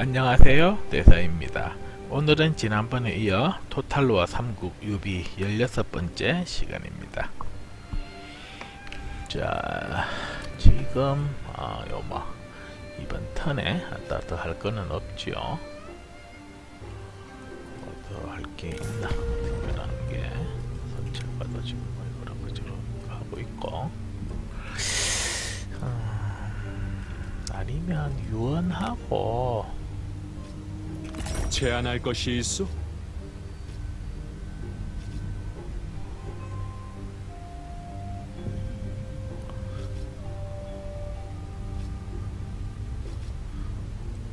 안녕하세요 대사입니다. 오늘은 지난번에 이어 토탈로아 3국 유비 16번째 시간입니다. 자 지금 아 요뭐 이번 턴에 더할 거는 없죠 더할 게 있나? 특별한 게 선체과도 지금 뭐 이거랑 그저랑 하고 있고. 음, 아니면 유언하고 제안할 것이 있어?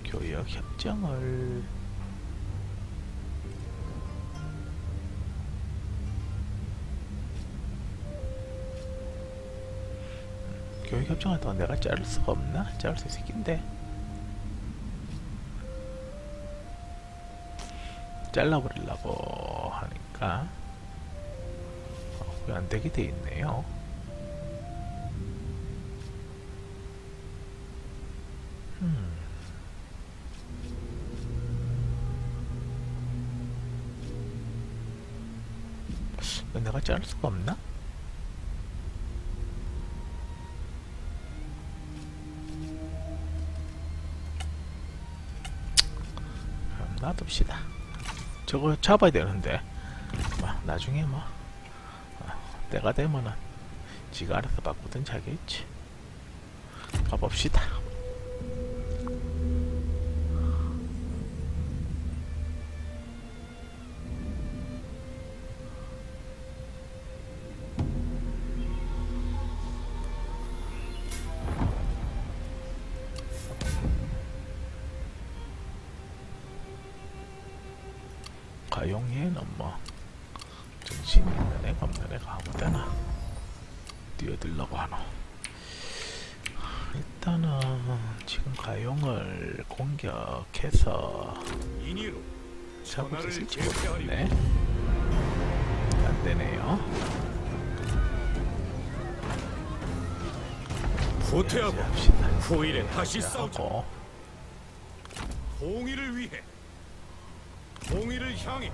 교역 협정을 교육 협정을 더 내가 자를 수가 없나? 자를 수 있을 낀데 잘라버리려고 하니까 어, 왜 안되게 돼 있네요 음. 내가 자를 수가 없나? 놔둡시다. 저거 잡아야 되는데, 뭐, 나중에 뭐, 아, 때가 되면은, 지가 알아서 바꾸든지 하겠지. 가봅시다. 가용이에는 뭐 정신 있는 애가 없는 애가 아무데나? 뛰어들려고 하노. 일단은 지금 가용을 공격해서 잡을 수 있을지. 모르겠네. 안되네요. 후퇴하고 후일에 다시 싸우자. 하고. 공의를 위해 공의를 향해.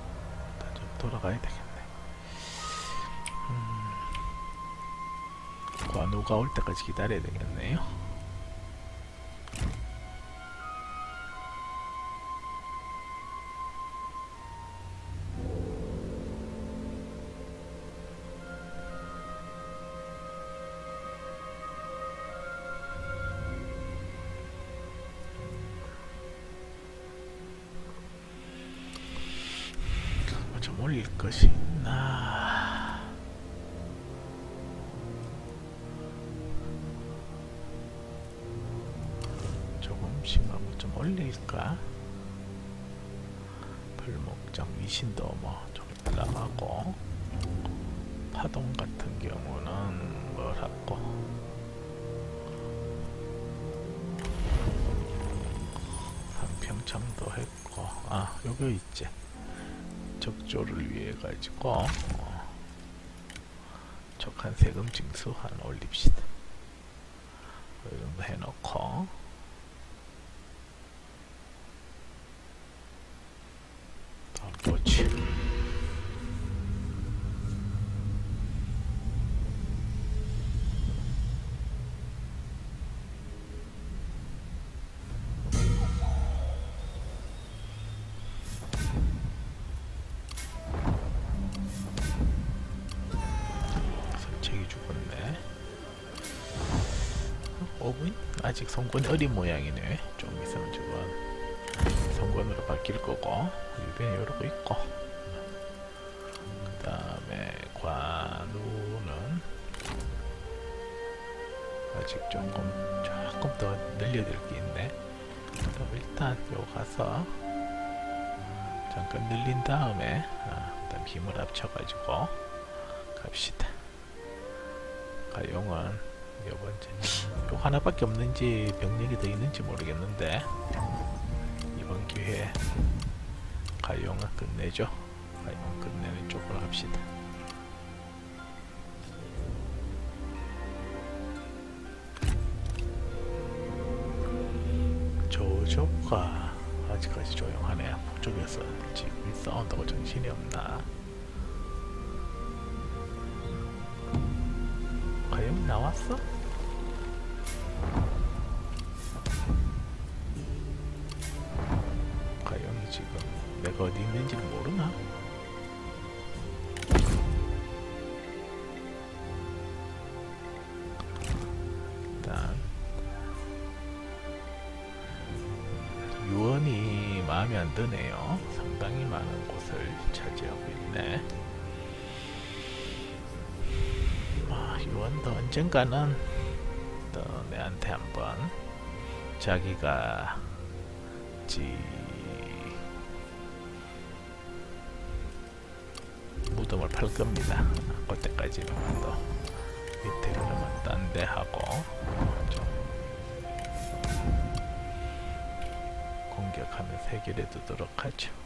좀 돌아가야 되겠네. 음, 관우가 올 때까지 기다려야 되겠네요 올릴 것이 있나? 조금씩만 뭐좀 올릴까? 불목장 위신도 뭐 좀 올라가고 파동 같은 경우는 뭘 하고? 상평창도 했고 아 요거 있지 적조를 위해 가지고 어, 적한 세금 징수 하나 올립시다. 이 정도 해놓고 5분? 아직 성권 어린 모양이네. 좀 있으면 저건 성권으로 바뀔 거고 유변이 이러고 있고 그 다음에 관우는 아직 조금 조금 더 늘려야 될게 있네. 그럼 일단 요 가서 잠깐 늘린 다음에 아, 일단 힘을 합쳐가지고 갑시다. 가용은 요번째 요 하나밖에 없는지 병력이 더 있는지 모르겠는데 이번 기회에 가용을 끝내죠. 가용 끝내는 쪽으로 합시다. 조조가 아직까지 조용하네. 북쪽에서 지금 싸운다고 정신이 없나? 나왔어? 과연이 지금 내가 어디 있는지 모르나? 일단 유언이 마음에 안 드네요. 상당히 많은 곳을 차지하고 있네. 아, 유언도 언젠가는 또 내한테 한번 자기가 지 무덤을 팔 겁니다. 그때까지는 또 밑에 그러면 딴데 하고 좀 공격하면 세계를 두도록 하죠.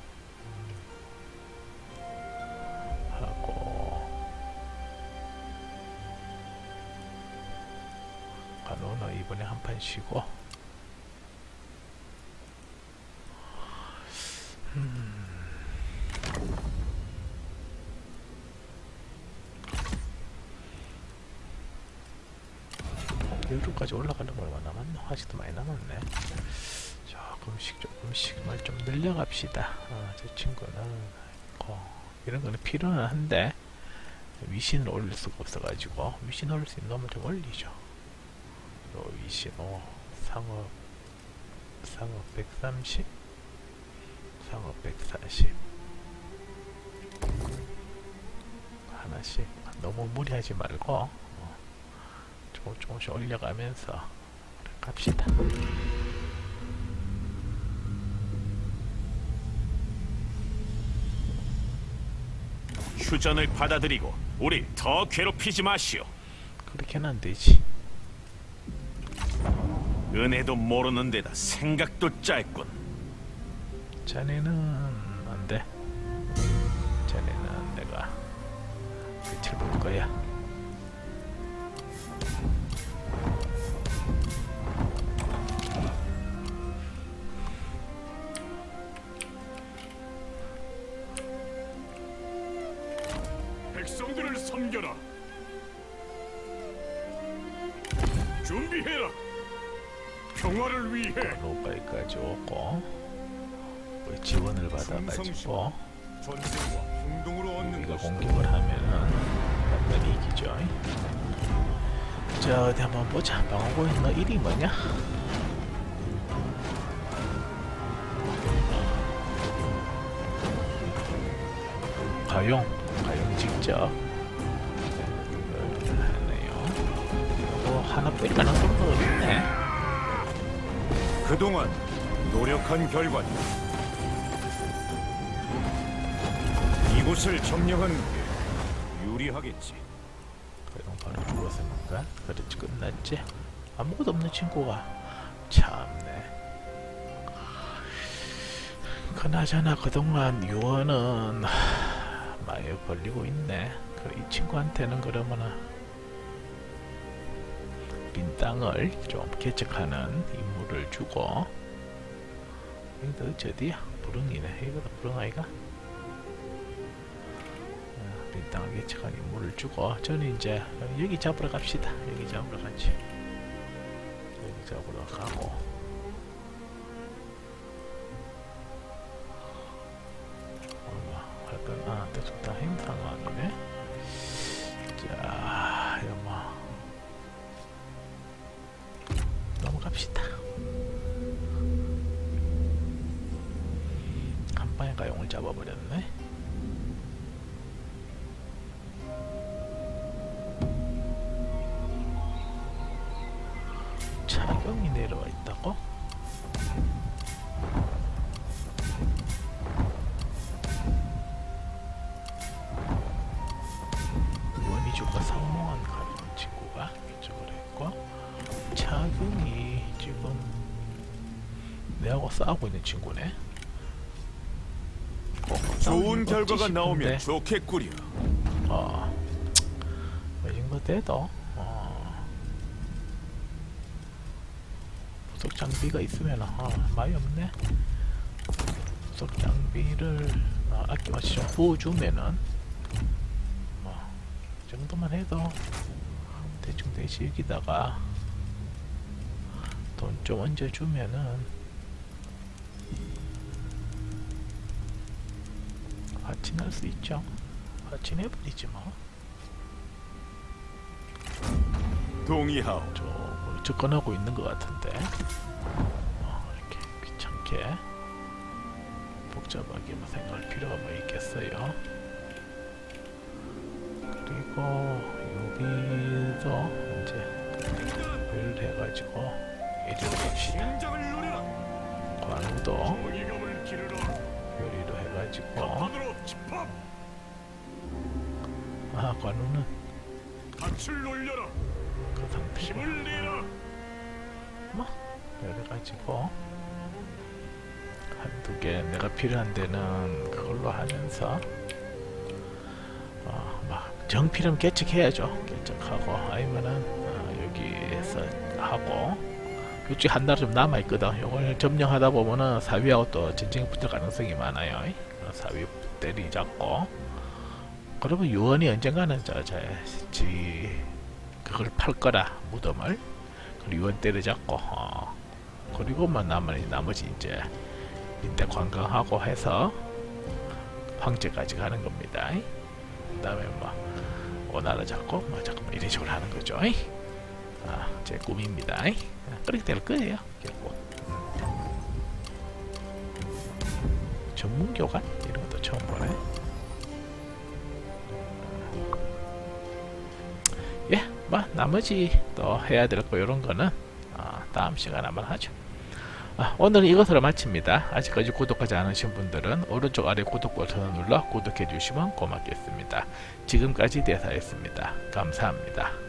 간호는 이번에 한 판 쉬고 여기까지 올라가는 거 얼마 남았나? 아직도 많이 남았네. 조금씩 조금씩 말좀 늘려갑시다. 아, 저 친구는 어, 이런 거는 필요는 한데 위신을 올릴 수가 없어가지고 위신 올릴 수 있는 놈을 좀 올리죠. 요 위신 오 상업 상업 130 상업 140 하나씩 너무 무리하지 말고 어, 조금 조금씩 올려가면서 갑시다. 휴전을 받아들이고 우리 더 괴롭히지 마시오. 그렇게는 안 되지. 은혜도 모르는 데다 생각도 짧군. 자네는 안 돼. 자네는 내가 끝을 볼 거야. 백성들을 섬겨라. 준비해라. 평화를 위해 로까지까지 오고 우리 지원을 받아가지고 전쟁과 행동으로 얻는 이걸 것이다. 공격을 하면은 완전히 이기죠. 자 어디 한번 보자. 방어고인 너 일이 뭐냐? 가용, 가용 직접 하네요. 하나 뺄 가능성도 있네. 그동안 노력한 결과다. 이곳을 점령한 게 유리하겠지. 바로 죽었습니까? 그렇지 끝났지? 아무것도 없는 친구가 참네. 그나저나 그동안 유언은 많이 벌리고 있네. 그 이 친구한테는 그러면은 빈 땅을 좀 개척하는 임무를 주고 이거 어디야? 부릉이네. 이거다 부릉 아이가? 어, 빈 땅을 개척하는 임무를 주고 저는 이제 여기 잡으러 갑시다. 여기 잡으러 가지. 여기 잡으러 가고 할건 아 대충 다 행상왕이네. 잡아버렸네. 차경이 내려와 있다고? 원희주가 성공한 가는 친구가 이쪽을 했고 차경이 지금 내하고 싸우고 있는 친구네. 좋은 거 결과가 나오면. 좋겠구려. 어, 이 정도 돼도 어, 부속 장비가 있으면 어, 많이 없네. 금속 장비를 어, 아낌없이 좀 부어주면은 뭐이 정도만 해도 대충 대시기다가 돈 좀 얹어주면은 화친할 수 있죠. 화친해버리지 뭐. 동의하오. 저 접근하고 있는 것 같은데 어, 이렇게 귀찮게 복잡하게 뭐 생각할 필요가 뭐 있겠어요 그리고 여기서 이제 를 해가지고 이리로 갑시다. 관우도. 요리로 해가지고. 아 관우는 밭을 놀려라. 그 상태로 힘을 내라. 그래가지고 한두 개 내가 필요한 데는 그걸로 하면서 어, 막 정필은 개척해야죠 개척하고 아니면은 어, 여기에서 하고 요쪽 한달 좀 남아 있거든. 요걸 점령하다 보면은 사위하고 또 전쟁 붙을 가능성이 많아요. 어, 사위 때리 잡고. 그러면 유언이 언젠가는 저 저 지 그걸 팔 거라 무덤을. 그리고 유언 때려잡고 어, 그리고만 나머지 나머지 이제 인대 관광하고 해서 황제까지 가는 겁니다. 그다음에 뭐 오나라 잡고 뭐 잠깐만 이런 식으로 하는 거죠. 아, 제 꿈입니다. 그렇게 될 거예요. 결국 전문 교관 이런 것도 처음 보네. 예, 뭐 나머지 또 해야 될 거 이런 거는 아, 다음 시간에 한번 하죠. 아, 오늘은 이것으로 마칩니다. 아직까지 구독하지 않으신 분들은 오른쪽 아래 구독 버튼을 눌러 구독해 주시면 고맙겠습니다. 지금까지 대사였습니다. 감사합니다.